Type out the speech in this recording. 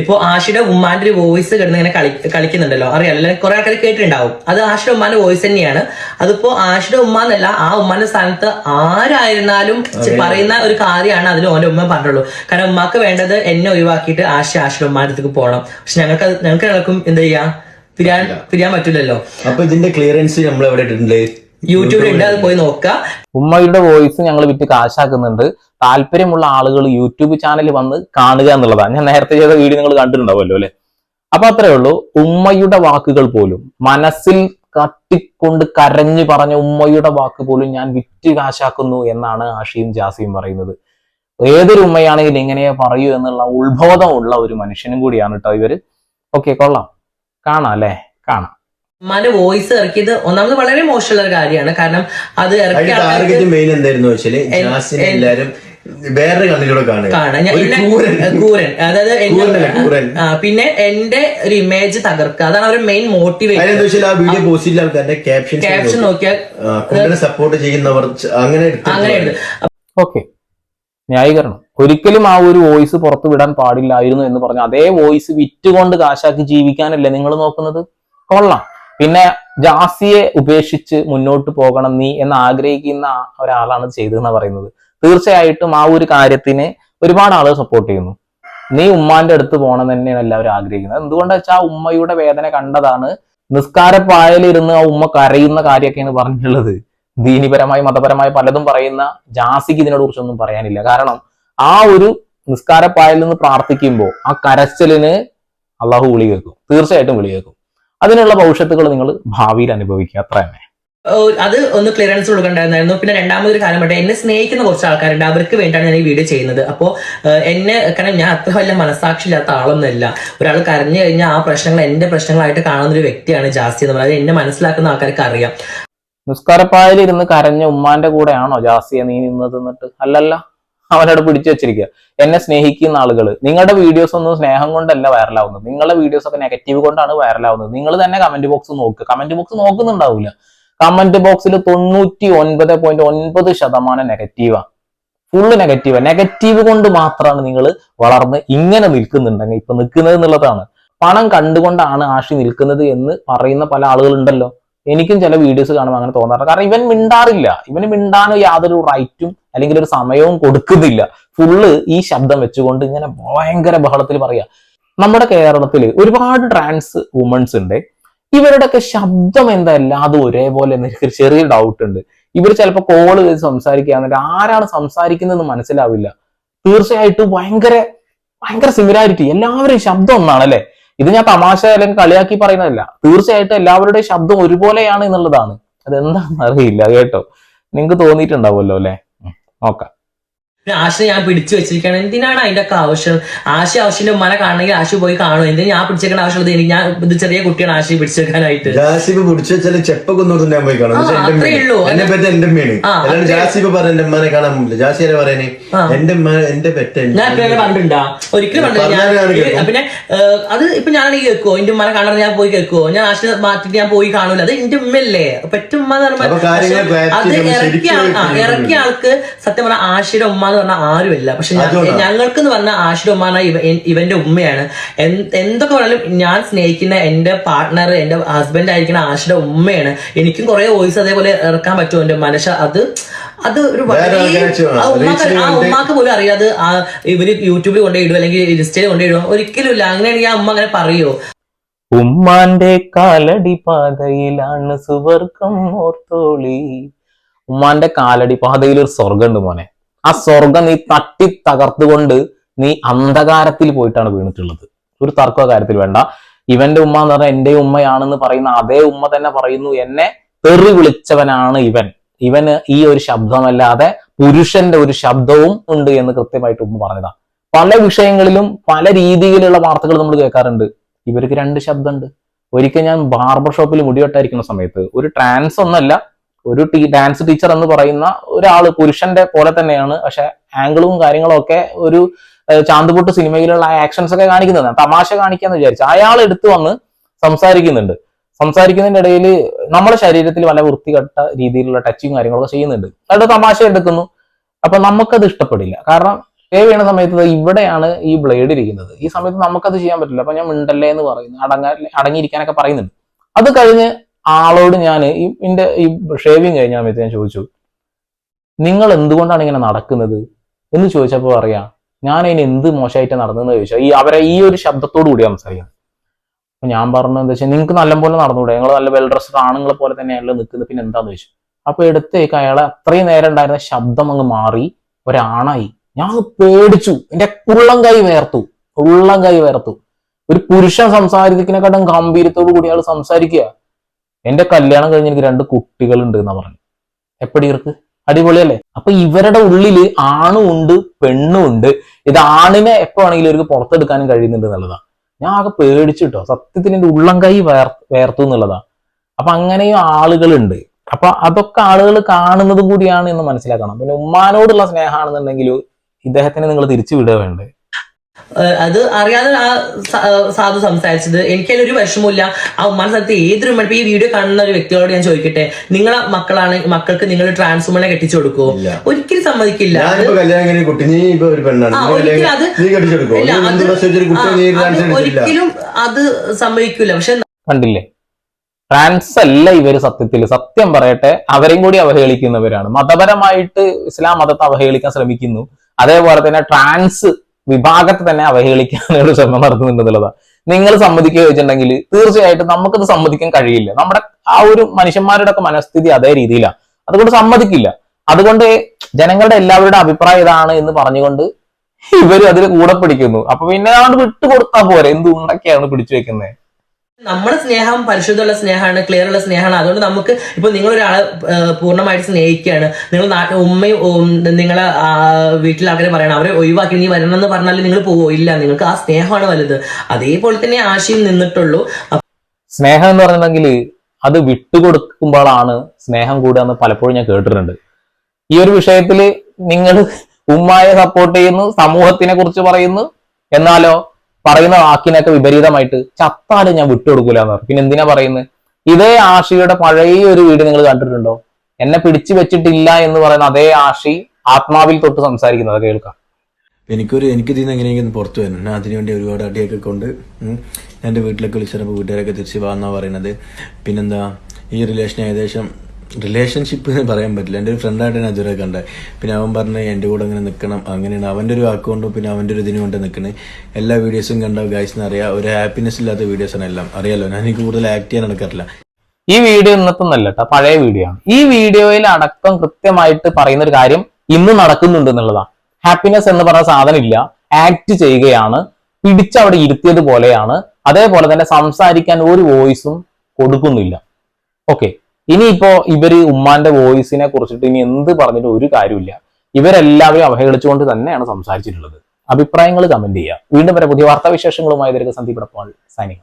ഇപ്പൊ ആഷിയുടെ ഉമ്മാന്റെ ഒരു വോയിസ് കിടന്ന് ഇങ്ങനെ കളി കളിക്കുന്നുണ്ടല്ലോ. അറിയാലോ? അല്ലെങ്കിൽ കുറെ ആൾക്കാർ കേട്ടിട്ടുണ്ടാവും. അത് ആഷിയുടെ ഉമ്മാന്റെ വോയിസ് തന്നെയാണ്. അതിപ്പോ ആഷിയുടെ ഉമ്മ എന്നല്ല ആ ഉമ്മാന്റെ സ്ഥാനത്ത് ആരായിരുന്നാലും പറയുന്ന ഒരു കാര്യമാണ് അതിൽ ഓന്റെ ഉമ്മ പറഞ്ഞുള്ളൂ. കാരണം ഉമ്മാക്ക് വേണ്ടത് എന്നെ ഒഴിവാക്കിയിട്ട് ആഷി ആഷിയുടെ ഉമ്മാന്റെ അടുത്തേക്ക് പോകണം. പക്ഷെ ഞങ്ങൾക്ക് ഞങ്ങൾക്ക് ഞങ്ങൾക്കും എന്ത് ചെയ്യാം? പിരിയാൻ പിരിയാൻ പറ്റില്ലല്ലോ. അപ്പൊ ഇതിന്റെ ക്ലിയറൻസ് നമ്മൾ എവിടെ ഇട്ടിട്ടുണ്ട്? യൂട്യൂബിൽ ഉണ്ട് അത് പോയി നോക്കുക ഉമ്മയുടെ വോയിസ് ഞങ്ങൾ വിറ്റ് കാശാക്കുന്നുണ്ട്. താല്പര്യമുള്ള ആളുകൾ യൂട്യൂബ് ചാനൽ വന്ന് കാണുക എന്നുള്ളതാണ് ഞാൻ നേരത്തെ ചെയ്ത വീഡിയോ നിങ്ങൾ കണ്ടിട്ടുണ്ടാവുമല്ലോ അല്ലെ? അപ്പൊ അത്രേ ഉള്ളൂ. ഉമ്മയുടെ വാക്കുകൾ പോലും മനസ്സിൽ കട്ടിക്കൊണ്ട് കരഞ്ഞു പറഞ്ഞ ഉമ്മയുടെ വാക്ക് പോലും ഞാൻ വിറ്റ് കാശാക്കുന്നു എന്നാണ് ആഷിയും ജാസിയും പറയുന്നത്. ഏതൊരു ഉമ്മയാണെങ്കിലും എങ്ങനെയാ പറയൂ എന്നുള്ള ഉത്ബോധമുള്ള ഒരു മനുഷ്യനും കൂടിയാണ് കേട്ടോ ഇവർ. ഓക്കെ കൊള്ളാം. കാണാം അല്ലേ? കാണാം. ഉമ്മാന്റെ വോയിസ് ഇറക്കിയത് ഒന്നാമത് വളരെ മോശമുള്ള ഒരു കാര്യമാണ്. കാരണം അത് ഇറക്കിയ ടാർഗറ്റ് മെയിൻ എന്തായിരുന്നു വെച്ചാൽ ജാസിനെ എല്ലാരും വേറെ കണ്ണിലൂടെ. കൂരൻ അതായത് പിന്നെ എന്റെ ഒരു ഇമേജ് തകർക്കുക. അതാണ് അവരുടെ മെയിൻ മോട്ടിവേഷൻ ആ വീഡിയോ പോസ്റ്റ് ചെയ്ത ആൾക്കാരുടെ ക്യാപ്ഷൻ ക്യാപ്ഷൻ നോക്കിയാൽ സപ്പോർട്ട് ചെയ്യുന്നവർ അങ്ങനെ അങ്ങനെ ഉണ്ട് ഓക്കെ ന്യായീകരണം. ഒരിക്കലും ആ ഒരു വോയിസ് പുറത്തു വിടാൻ പാടില്ലായിരുന്നു എന്ന് പറഞ്ഞു അതേ വോയിസ് വിറ്റുകൊണ്ട് കാശാക്കി ജീവിക്കാനല്ലേ നിങ്ങൾ നോക്കുന്നത്? കൊള്ളാം. പിന്നെ ജാസിയെ ഉപേക്ഷിച്ച് മുന്നോട്ട് പോകണം നീ എന്ന് ആഗ്രഹിക്കുന്ന ഒരാളാണ് ചെയ്തതെന്ന് പറയുന്നത്. തീർച്ചയായിട്ടും ആ ഒരു കാര്യത്തിന് ഒരുപാട് ആളുകൾ സപ്പോർട്ട് ചെയ്യുന്നു. നീ ഉമ്മാന്റെ അടുത്ത് പോകണം തന്നെയാണ് എല്ലാവരും ആഗ്രഹിക്കുന്നത്. എന്തുകൊണ്ടാ വെച്ചാൽ ആ ഉമ്മയുടെ വേദന കണ്ടതാണ് നിസ്കാരപ്പായലിരുന്ന് ആ ഉമ്മ കരയുന്ന കാര്യമൊക്കെയാണ് പറഞ്ഞിട്ടുള്ളത്. ദീനിപരമായി മതപരമായി പലതും പറയുന്ന ജാസിക്ക് ഇതിനോട് കുറിച്ചൊന്നും പറയാനില്ല. കാരണം ആ ഒരു നിസ്കാരപ്പായലിൽ നിന്ന് പ്രാർത്ഥിക്കുമ്പോൾ ആ കരച്ചലിന് അള്ളാഹു വിളി കേൾക്കും. തീർച്ചയായിട്ടും വിളി കേൾക്കും. അതിനുള്ള ഭവിഷ്യത്തുകൾ നിങ്ങൾ ഭാവിയിൽ അനുഭവിക്കുക. അത്ര തന്നെ അത് ഒന്ന് ക്ലിയറൻസ് കൊടുക്കണ്ടായിരുന്നു പിന്നെ രണ്ടാമതൊരു കാര്യം പറ്റേ എന്നെ സ്നേഹിക്കുന്ന കുറച്ച് ആൾക്കാരുണ്ട്. അവർക്ക് വേണ്ടിയാണ് ഞാൻ ഈ വീഡിയോ ചെയ്യുന്നത്. അപ്പോൾ എന്നെ കാരണം ഞാൻ അത്ര വല്ല മനസാക്ഷി ഇല്ലാത്ത ആളൊന്നുമല്ല. ഒരാൾ കരഞ്ഞു കഴിഞ്ഞാൽ ആ പ്രശ്നങ്ങൾ എന്റെ പ്രശ്നങ്ങളായിട്ട് കാണുന്ന ഒരു വ്യക്തിയാണ് ജാസ്തി എന്ന് പറയുന്നത്. എന്നെ മനസ്സിലാക്കുന്ന ആൾക്കാർക്ക് അറിയാം നിസ്കാരപ്പായലിരുന്ന് കരഞ്ഞ ഉമ്മാന്റെ കൂടെയാണോ ജാസിയ നീ നിന്നത് എന്നിട്ട്? അല്ലല്ല. അവനോട് പിടിച്ചു വെച്ചിരിക്കുക. എന്നെ സ്നേഹിക്കുന്ന ആളുകൾ നിങ്ങളുടെ വീഡിയോസ് ഒന്നും സ്നേഹം കൊണ്ടല്ല വൈറലാവുന്നത് നിങ്ങളുടെ വീഡിയോസ് ഒക്കെ നെഗറ്റീവ് കൊണ്ടാണ് വൈറലാവുന്നത് നിങ്ങൾ തന്നെ കമന്റ് ബോക്സ് നോക്കുക. കമന്റ് ബോക്സ് നോക്കുന്നുണ്ടാവില്ല കമന്റ് ബോക്സിൽ തൊണ്ണൂറ്റി ഒൻപത് പോയിന്റ് ഒൻപത് ശതമാനം നെഗറ്റീവാ ഫുള്ള് നെഗറ്റീവ് നെഗറ്റീവ് കൊണ്ട് മാത്രമാണ് നിങ്ങൾ വളർന്ന് ഇങ്ങനെ നിൽക്കുന്നുണ്ടെങ്കിൽ ഇപ്പൊ നിൽക്കുന്നത് എന്നുള്ളതാണ്. പണം കണ്ടുകൊണ്ടാണ് ആഷി നിൽക്കുന്നത് എന്ന് പറയുന്ന പല ആളുകളുണ്ടല്ലോ. എനിക്കും ചില വീഡിയോസ് കാണുമ്പോൾ അങ്ങനെ തോന്നാറുണ്ട്. കാരണം ഇവൻ മിണ്ടാറില്ല. ഇവന് മിണ്ടാനോ യാതൊരു റൈറ്റും അല്ലെങ്കിൽ ഒരു സമയവും കൊടുക്കുന്നില്ല. ഫുള്ള് ഈ ശബ്ദം വെച്ചുകൊണ്ട് ഇങ്ങനെ ഭയങ്കര ബഹളത്തിൽ പറയാ നമ്മുടെ കേരളത്തിൽ ഒരുപാട് ട്രാൻസ് വുമൺസ് ഉണ്ട്. ഇവരുടെയൊക്കെ ശബ്ദം എന്താ എല്ലാതും ഒരേപോലെ എനിക്ക് ചെറിയ ഡൗട്ട് ഉണ്ട്. ഇവർ ചിലപ്പോൾ കോൾ ചെയ്ത് സംസാരിക്കുക എന്നിട്ട് ആരാണ് സംസാരിക്കുന്നതെന്ന് മനസ്സിലാവില്ല. തീർച്ചയായിട്ടും ഭയങ്കര ഭയങ്കര സിമിലാരിറ്റി എല്ലാവരും ശബ്ദം ഒന്നാണ് അല്ലെ ഇത് ഞാൻ തമാശ അല്ലെങ്കിൽ കളിയാക്കി പറയുന്നതല്ല. തീർച്ചയായിട്ടും എല്ലാവരുടെയും ശബ്ദം ഒരുപോലെയാണ് എന്നുള്ളതാണ്. അതെന്താണെന്ന് അറിയില്ല കേട്ടോ. നിങ്ങൾക്ക് തോന്നിയിട്ടുണ്ടാവുമല്ലോ അല്ലെ? നോക്കാം. ആശ ഞാൻ പിടിച്ചു വെച്ചിരിക്കുകയാണ്. എന്തിനാണ് അതിന്റെ ഒക്കെ ആവശ്യം? ആശ ആവശ്യത്തിന്റെ മല കാണണമെങ്കിൽ ആശ പോയി കാണും. എന്തിനാ ഞാൻ പിടിച്ചേക്കേണ്ട ആവശ്യമുള്ളത്? എനിക്ക് ഞാൻ ഇത് ചെറിയ കുട്ടിയാണ് ആശയെ പിടിച്ചെടുക്കാനായിട്ട് ജാസിബ് പിടിച്ചു വെച്ചാൽ ചെപ്പൊക്കെ ഒന്നും ഞാൻ പോയി കാണും. എന്റെ അത്രേ. ഉള്ളൂ. എന്നെ പറ്റി എന്റെ ഉമ്മയാണ് അല്ലാണ്ട് ജാസിബ് പറഞ്ഞ എന്റെ ഉമ്മാനെ കാണാൻ പറ്റില്ല. ജാസി ആരെ പറയാനേ. എന്റെ ഉമ്മ എന്റെ പെറ്റ ഞാൻ എപ്പോഴും പറഞ്ഞിട്ടുണ്ടാ? ഒരിക്കലും കണ്ടില്ല പിന്നെ അത് ഇപ്പൊ ഞാനാണെങ്കിൽ കേൾക്കുവോ? എന്റെ ഉമ്മനെ കാണാൻ ഞാൻ പോയി കേൾക്കുവോ? ഞാൻ ആശ മാറ്റിട്ട് ഞാൻ പോയി കാണൂല. അത് എന്റെ ഉമ്മല്ലേ പെറ്റുമ്മ അത് ഇറക്കിയ ആൾക്ക് സത്യം പറഞ്ഞ ആശയുടെ ഉമ്മ എന്ന് പറഞ്ഞാൽ ആരുമില്ല. പക്ഷെ. ഞങ്ങൾക്ക് എന്ന് പറഞ്ഞാൽ ആഷിർ ഉമ്മ ഇവന്റെ ഉമ്മയാണ്. എന്തൊക്കെ പറഞ്ഞാലും ഞാൻ സ്നേഹിക്കുന്ന എന്റെ പാർട്ട്ണർ എന്റെ ഹസ്ബൻഡ് ആയിരിക്കുന്ന ആഷിയുടെ ഉമ്മയാണ്. എനിക്കും കുറെ വോയിസ് അതേപോലെ ഇറക്കാൻ പറ്റുമോ എന്റെ മനസ്സ അത് അത് ഒരു ഉമ്മാക്ക് ആ ഉമ്മാക്ക് പോലും അറിയാതെ ആ ഇവർ യൂട്യൂബിൽ കൊണ്ടുപോയിടും അല്ലെങ്കിൽ ഇൻസ്റ്റയിൽ കൊണ്ടുപോയിടും. ഒരിക്കലും ഇല്ല അങ്ങനെയാണെങ്കിൽ ആ ഉമ്മ അങ്ങനെ പറയോ? ഉമ്മാന്റെ കാലടി പാതയിലാണ് സുവർഗം ഓർത്തോളി. ഉമ്മാന്റെ കാലടി പാതയിൽ ഒരു സ്വർഗമുണ്ട് മോനെ. ആ സ്വർഗം നീ തട്ടി തകർത്തുകൊണ്ട് നീ അന്ധകാരത്തിൽ പോയിട്ടാണ് വീണിട്ടുള്ളത്. ഒരു തർക്ക കാര്യത്തിൽ വേണ്ട. ഇവന്റെ ഉമ്മ എന്ന് പറഞ്ഞാൽ എന്റെ ഉമ്മയാണെന്ന് പറയുന്ന അതേ ഉമ്മ തന്നെ പറയുന്നു എന്നെ തെറി വിളിച്ചവനാണ് ഇവൻ. ഇവന് ഈ ഒരു ശബ്ദമല്ലാതെ പുരുഷന്റെ ഒരു ശബ്ദവും ഉണ്ട് എന്ന് കൃത്യമായിട്ട് ഉമ്മ പറഞ്ഞതാ. പല വിഷയങ്ങളിലും പല രീതിയിലുള്ള വാർത്തകൾ നമ്മൾ കേൾക്കാറുണ്ട്. ഇവർക്ക് രണ്ട് ശബ്ദമുണ്ട്. ഒരിക്കൽ ഞാൻ ബാർബർ ഷോപ്പിൽ മുടിവെട്ടായിരിക്കുന്ന സമയത്ത് ഒരു ട്രാൻസ് ഒന്നല്ല ഒരു ടീ ഡാൻസ് ടീച്ചർ എന്ന് പറയുന്ന ഒരാൾ പുരുഷന്റെ പോലെ തന്നെയാണ്. പക്ഷെ ആംഗിളും കാര്യങ്ങളും ഒക്കെ ഒരു ചാന്തുപൊട്ട് സിനിമയിലുള്ള ആക്ഷൻസ് ഒക്കെ കാണിക്കുന്നത് തമാശ കാണിക്കാന്ന് വിചാരിച്ചു. അയാൾ എടുത്തു വന്ന് സംസാരിക്കുന്നുണ്ട്. സംസാരിക്കുന്നതിന്റെ ഇടയിൽ നമ്മുടെ ശരീരത്തിൽ വല്ല വൃത്തികെട്ട രീതിയിലുള്ള ടച്ചും കാര്യങ്ങളൊക്കെ ചെയ്യുന്നുണ്ട്. അത് തമാശ എടുക്കുന്നു. അപ്പൊ നമുക്കത് ഇഷ്ടപ്പെടില്ല. കാരണം ഏ ചെയ്യണ സമയത്ത് ഇവിടെയാണ് ഈ ബ്ലേഡ് ഇരിക്കുന്നത്. ഈ സമയത്ത് നമുക്കത് ചെയ്യാൻ പറ്റില്ല. അപ്പൊ ഞാൻ മിണ്ടല്ലേ എന്ന് പറയുന്നു. അടങ്ങ അടങ്ങിയിരിക്കാനൊക്കെ പറയുന്നുണ്ട്. അത് കഴിഞ്ഞ് ആളോട് ഞാൻ എന്റെ ഈ ഷേവിങ് കഴിഞ്ഞ സമയത്ത് ഞാൻ ചോദിച്ചു നിങ്ങൾ എന്തുകൊണ്ടാണ് ഇങ്ങനെ നടക്കുന്നത്? എന്ന് ചോദിച്ചപ്പോൾ പറയാ ഞാൻ അതിന് എന്ത് മോശമായിട്ട് നടന്നതെന്ന് ചോദിച്ചാൽ ഈ അവരെ ഈ ഒരു ശബ്ദത്തോടു കൂടി സംസാരിക്കാം അപ്പൊ ഞാൻ പറഞ്ഞു എന്താ വെച്ചാൽ നിങ്ങൾക്ക് നല്ലപോലെ നടന്നുകൂടെ നിങ്ങൾ നല്ല വെൽ ഡ്രസ്ഡ് ആണുങ്ങളെ പോലെ തന്നെയാണല്ലോ നിൽക്കുന്നത് പിന്നെ എന്താന്ന് ചോദിച്ചു? അപ്പൊ എടുത്തേക്ക് അയാളെ അത്രയും നേരം ഉണ്ടായിരുന്ന ശബ്ദം അങ്ങ് മാറി ഒരാണായി. ഞാൻ പേടിച്ചു. എന്റെ ഉള്ളം കൈ വേർത്തു. ഉള്ളം കൈ വേർത്തു. ഒരു പുരുഷൻ സംസാരിക്കുന്നതിനെക്കാട്ടും ഗംഭീരത്തോടു കൂടി അയാൾ സംസാരിക്കുക. എന്റെ കല്യാണം കഴിഞ്ഞ് എനിക്ക് രണ്ട് കുട്ടികളുണ്ട് എന്നാ പറഞ്ഞു. എപ്പടി ഇവർക്ക്? അടിപൊളിയല്ലേ? അപ്പൊ ഇവരുടെ ഉള്ളിൽ ആണും ഉണ്ട് പെണ്ണും ഉണ്ട്. ഇത് ആണിനെ എപ്പോ വേണമെങ്കിലും ഇവർക്ക് പുറത്തെടുക്കാനും കഴിയുന്നുണ്ട് എന്നുള്ളതാ. ഞാൻ ആകെ പേടിച്ചിട്ടോ. സത്യത്തിന് എന്റെ ഉള്ളം കൈ വേർ വേർത്തു എന്നുള്ളതാ. അപ്പൊ അങ്ങനെയും ആളുകളുണ്ട്. അപ്പൊ അതൊക്കെ ആളുകൾ കാണുന്നതും കൂടിയാണ് എന്ന് മനസ്സിലാക്കണം. പിന്നെ ഉമ്മാനോടുള്ള സ്നേഹമാണെന്നുണ്ടെങ്കിൽ ഇദ്ദേഹത്തിനെ നിങ്ങൾ തിരിച്ചു വിടുക വേണ്ടേ അത് അറിയാതെ ആ സാധു സംസാരിച്ചത്. എനിക്ക് ഒരു വിഷമമില്ല ആ ഉമ്മാൻ സ്ഥലത്ത് ഏതൊരു ഉമ്മ ഈ വീഡിയോ കാണുന്ന ഒരു വ്യക്തിയോട് ഞാൻ ചോദിക്കട്ടെ? നിങ്ങളെ മക്കളാണ് മക്കൾക്ക് നിങ്ങൾ ട്രാൻസ് ഉമ്മനെ കെട്ടിച്ചു കൊടുക്കുവോ? ഒരിക്കലും സമ്മതിക്കില്ല. ഒരിക്കലും അത് സംഭവിക്കില്ല പക്ഷെ കണ്ടില്ലേ? ട്രാൻസ് അല്ല ഇവർ സത്യത്തിൽ. സത്യം പറയട്ടെ അവരെയും കൂടി അവഹേളിക്കുന്നവരാണ്. മതപരമായിട്ട് ഇസ്ലാം മതത്തെ അവഹേളിക്കാൻ ശ്രമിക്കുന്നു. അതേപോലെ തന്നെ ട്രാൻസ് വിഭാഗത്തെ തന്നെ അവഹേളിക്കാനുള്ള ശ്രമം നടത്തുന്നുണ്ടെന്നുള്ളതാണ് നിങ്ങൾ സമ്മതിക്കുക ചോദിച്ചിട്ടുണ്ടെങ്കിൽ തീർച്ചയായിട്ടും നമുക്കത് സമ്മതിക്കാൻ കഴിയില്ല. നമ്മുടെ ആ ഒരു മനുഷ്യന്മാരുടെ ഒക്കെ മനസ്ഥിതി അതേ രീതിയിലാണ്. അതുകൊണ്ട് സമ്മതിക്കില്ല. അതുകൊണ്ട് ജനങ്ങളുടെ എല്ലാവരുടെ അഭിപ്രായം ഇതാണ് എന്ന് പറഞ്ഞുകൊണ്ട് ഇവർ അതിൽ കൂടെ പിടിക്കുന്നു. അപ്പൊ പിന്നെ അതുകൊണ്ട് വിട്ടുകൊടുത്താൽ പോരെ. എന്ത് പിടിച്ചു വെക്കുന്നത് നമ്മുടെ സ്നേഹം പരിശുദ്ധമുള്ള സ്നേഹമാണ് ക്ലിയർ ഉള്ള സ്നേഹമാണ്. അതുകൊണ്ട് നമുക്ക് ഇപ്പൊ നിങ്ങൾ ഒരാളെ പൂർണമായിട്ട് സ്നേഹിക്കുകയാണ്. നിങ്ങൾ ഉമ്മയും നിങ്ങളെ വീട്ടിൽ ആൾക്കാരെ പറയണം അവരെ ഒഴിവാക്കി നീ വരണം എന്ന് പറഞ്ഞാൽ നിങ്ങൾ പോവോ? ഇല്ല നിങ്ങൾക്ക് ആ സ്നേഹമാണ് വലുത്. അതേപോലെ തന്നെ ആശയം നിന്നിട്ടുള്ളൂ. സ്നേഹം എന്ന് പറഞ്ഞിട്ടുണ്ടെങ്കിൽ അത് വിട്ടുകൊടുക്കുമ്പോഴാണ് സ്നേഹം കൂടുക പലപ്പോഴും ഞാൻ കേട്ടിട്ടുണ്ട്. ഈ ഒരു വിഷയത്തിൽ നിങ്ങൾ ഉമ്മായെ സപ്പോർട്ട് ചെയ്യുന്നു സമൂഹത്തിനെ കുറിച്ച് പറയുന്നു. എന്നാലോ പറയുന്ന വാക്കിനൊക്കെ വിപരീതമായിട്ട് ചത്താലും ഞാൻ വിട്ടുകൊടുക്കൂല എന്ന് പറഞ്ഞു. പിന്നെ എന്തിനാ പറയുന്നത് ഇതേ ആഷിയുടെ പഴയ ഒരു വീട് നിങ്ങൾ കണ്ടിട്ടുണ്ടോ? എന്നെ പിടിച്ചു വെച്ചിട്ടില്ല എന്ന് പറയുന്ന അതേ ആഷി ആത്മാവിൽ തൊട്ട് സംസാരിക്കുന്നത് കേൾക്കാം. എനിക്കൊരു എനിക്ക് ഇതിൽ നിന്ന് എങ്ങനെയെങ്കിലും പുറത്തു വരണം. ഞാൻ അതിനുവേണ്ടി ഒരുപാട് അടിയൊക്കെ കൊണ്ട് എന്റെ വീട്ടിലൊക്കെ വിളിച്ചപ്പോൾ വീട്ടുകാരൊക്കെ തിരിച്ച് വന്നാ പറയുന്നത്. പിന്നെന്താ? ഈ റിലേഷൻ ഏകദേശം റിലേഷൻഷിപ്പ് എന്ന് പറയാൻ പറ്റില്ല. എന്റെ ഒരു ഫ്രണ്ടായിട്ട് ഞാൻ അതുവരെ കണ്ടത് പിന്നെ അവൻ പറഞ്ഞ് എന്റെ കൂടെ അങ്ങനെ നിൽക്കണം അങ്ങനെയാണ്. അവന്റെ ഒരു വാക്കുകൊണ്ടും പിന്നെ അവന്റെ ഒരു ഇതിനു കൊണ്ട് നിൽക്കുന്നത് എല്ലാ വീഡിയോസും കണ്ട ഗൈസ് അറിയാം. ഒരു ഹാപ്പിനെസ് ഇല്ലാത്ത വീഡിയോസാണ് എല്ലാം. അറിയാലോ? ഞാൻ എനിക്ക് കൂടുതൽ ആക്ട് ചെയ്യാൻ നടക്കാറില്ല. ഈ വീഡിയോ ഇന്നത്തൊന്നല്ല കേട്ടോ പഴയ വീഡിയോ ആണ്. ഈ വീഡിയോയിൽ അടക്കം കൃത്യമായിട്ട് പറയുന്ന ഒരു കാര്യം ഇന്ന് നടക്കുന്നുണ്ട് എന്നുള്ളതാണ്. ഹാപ്പിനെസ് എന്ന് പറഞ്ഞ സാധനം ഇല്ല. ആക്ട് ചെയ്യുകയാണ്. പിടിച്ചവിടെ ഇരുത്തിയത് പോലെയാണ്. അതേപോലെ തന്നെ സംസാരിക്കാൻ ഒരു വോയിസും കൊടുക്കുന്നില്ല. ഓക്കെ ഇനിയിപ്പോ ഇവർ ഉമ്മാന്റെ വോയിസിനെ കുറിച്ചിട്ട് ഇനി എന്ത് പറഞ്ഞിട്ട് ഒരു കാര്യമില്ല ഇവരെല്ലാവരും അവഹേളിച്ചുകൊണ്ട് തന്നെയാണ് സംസാരിച്ചിട്ടുള്ളത്. അഭിപ്രായങ്ങൾ കമന്റ് ചെയ്യുക. വീണ്ടും വരെ. പുതിയ വാർത്താവിശേഷങ്ങളുമായി ഇവർക്ക് സന്ദീപ് സൈനിക